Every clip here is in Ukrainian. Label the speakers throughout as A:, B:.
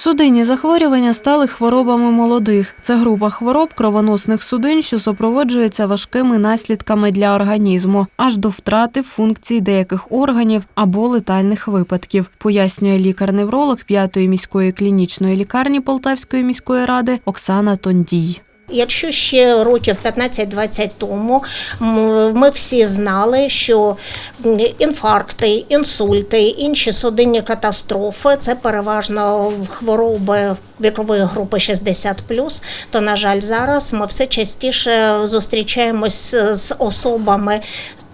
A: Судинні захворювання стали хворобами молодих. Це група хвороб кровоносних судин, що супроводжується важкими наслідками для організму, аж до втрати функцій деяких органів або летальних випадків, пояснює лікар-невролог 5-ї міської клінічної лікарні Полтавської міської ради Оксана Тондій.
B: Якщо ще років 15-20 тому ми всі знали, що інфаркти, інсульти, інші судинні катастрофи це переважно хвороби вікової групи 60+, то, на жаль, зараз ми все частіше зустрічаємось з особами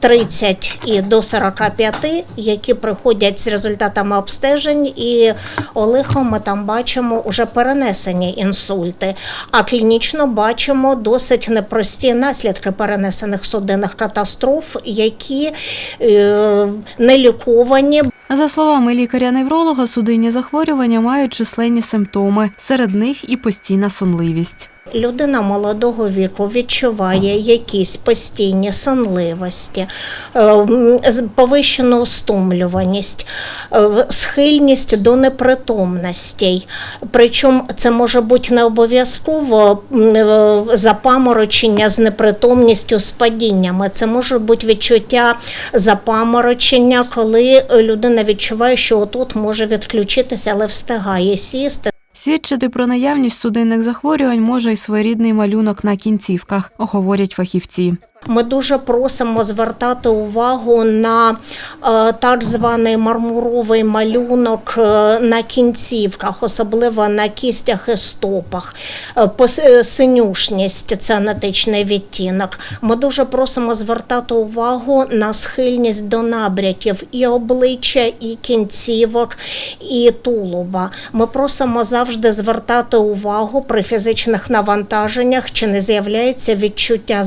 B: 30 і до 45, які приходять з результатами обстежень, і олихо ми там бачимо уже перенесені інсульти. А клінічно бачимо досить непрості наслідки перенесених судинних катастроф, які е, не ліковані.
A: За словами лікаря-невролога, судинні захворювання мають численні симптоми. Серед них і постійна сонливість.
B: Людина молодого віку відчуває якісь постійні сонливості, е, повищену стомлюваність, е, схильність до непритомностей. Причому це може бути не обов'язково е, запаморочення з непритомністю з падіннями. Це може бути відчуття запаморочення, коли людина відчуває, що отут може відключитися, але встигає сісти.
A: Свідчити про наявність судинних захворювань може й своєрідний малюнок на кінцівках, говорять фахівці.
B: Ми дуже просимо звертати увагу на е, так званий мармуровий малюнок е, на кінцівках, особливо на кістях і стопах. Е, Синюшність це анатичний відтінок. Ми дуже просимо звертати увагу на схильність до набряків і обличчя, і кінцівок, і тулуба. Ми просимо завжди звертати увагу при фізичних навантаженнях, чи не з'являється відчуття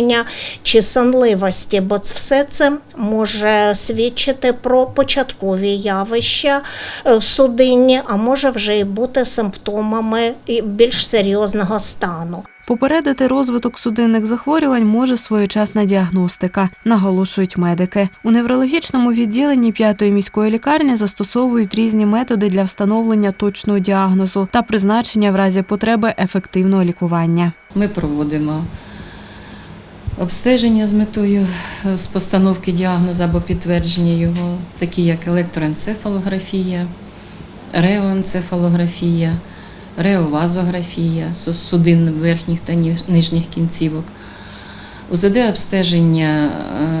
B: запаморочення чи сонливості, бо це- все це може свідчити про початкові явища е, судинні, а може вже і бути симптомами більш серйозного стану.
A: Попередити розвиток судинних захворювань може своєчасна діагностика, наголошують медики. У неврологічному відділенні п'ятої міської лікарні застосовують різні методи для встановлення точного діагнозу та призначення в разі потреби ефективного лікування.
C: Ми проводимо обстеження з метою е, з постановки діагнозу або підтвердження його, такі як електроенцефалографія, реоенцефалографія, реовазографія судин верхніх та нижніх кінцівок. УЗД обстеження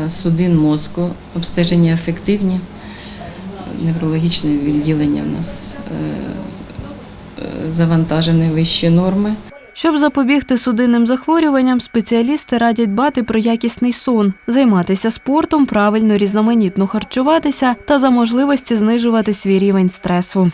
C: е, судин мозку, обстеження ефективні, неврологічне відділення в нас е, завантажене вищі норми.
A: Щоб запобігти судинним захворюванням, спеціалісти радять дбати про якісний сон, займатися спортом, правильно різноманітно харчуватися та за можливості знижувати свій рівень стресу.